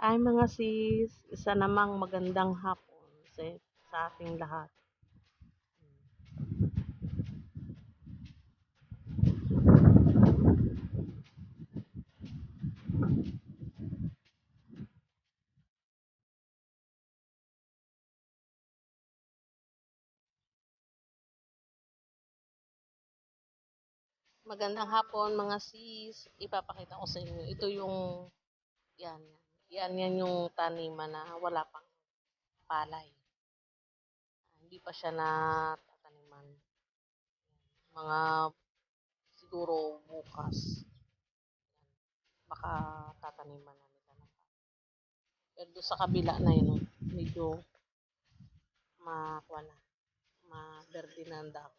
Ay mga sis, isa namang magandang hapon sa, sa ating lahat. Magandang hapon mga sis. Ipapakita ko sa inyo. Ito yung yan. Yan yan yung taniman na wala pang palay. Hindi pa siya na tataniman. Mga siguro bukas. Baka tataniman na nila ng palay. Pero doon sa kabila na yun, medyo makuha na. Ma-verde na ang.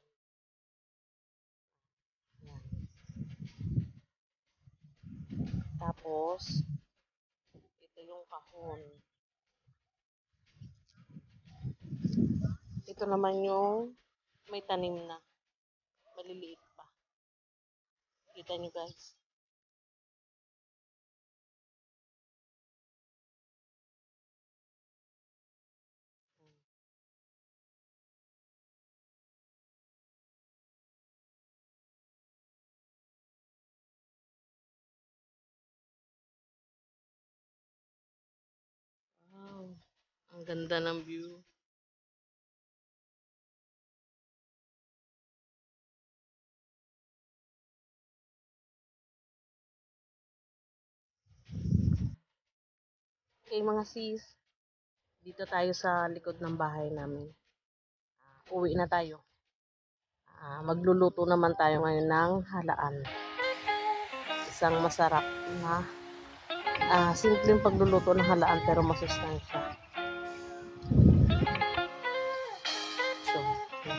Yan. Tapos, yung kahon. Ito naman yung may tanim na. Maliliit pa. Kita nyo guys. Ang ganda ng view. Okay mga sis, dito tayo sa likod ng bahay namin. Ah, uwi na tayo. Ah, magluluto naman tayo ngayon ng halaan. Isang masarap na ah, simpleng pagluluto ng halaan pero masustansya.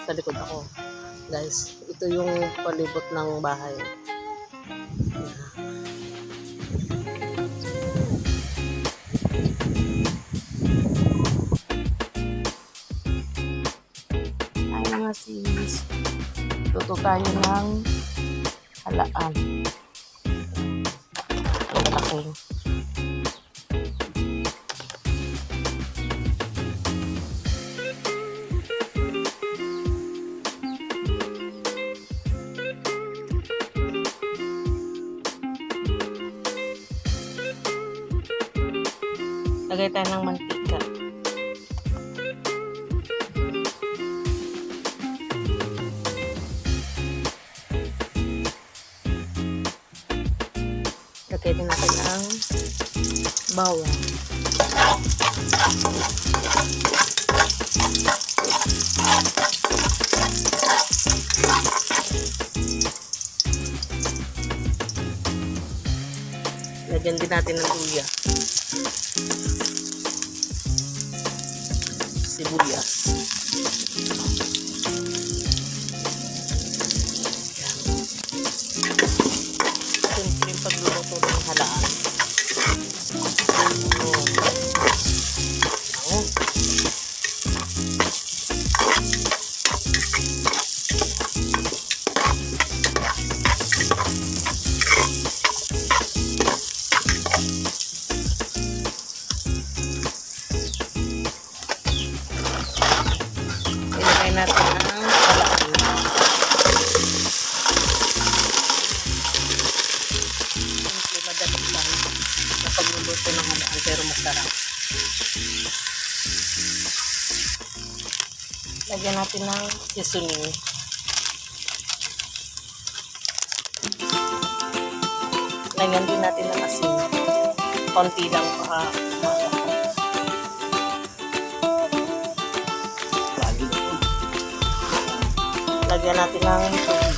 Nasa likod ako. Guys, ito yung palibot ng bahay. Ay mga sis, luto tayo ng halaan. Ang laki. Lagay tayo ng mantika. Lagay din natin ang bawang. Natin ng luya. Sibuyas. Ilagay natin ang halaan. Simple, madali lang na pagluluto ng halaan pero masarap. Lagyan natin ng seasoning. Lagyan din natin ng asin. Konti lang pa. Lagyan natin ng tubig.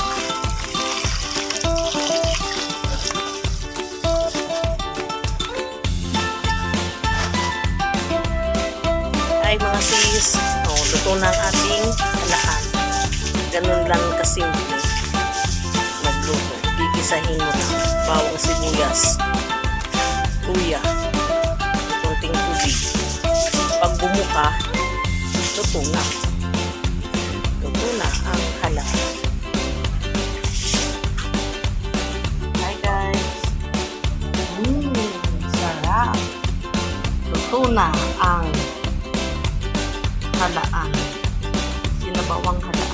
Ay mga sis, oh, luto na ang ating halaan. Ganun lang kasimple. Magluto. Gigisahin mo lang. Bawang sibuyas. Luto na. Luto na ang halaan. Hi guys. Mmm, sarap. Luto na ang halaan. Sinabawang halaan.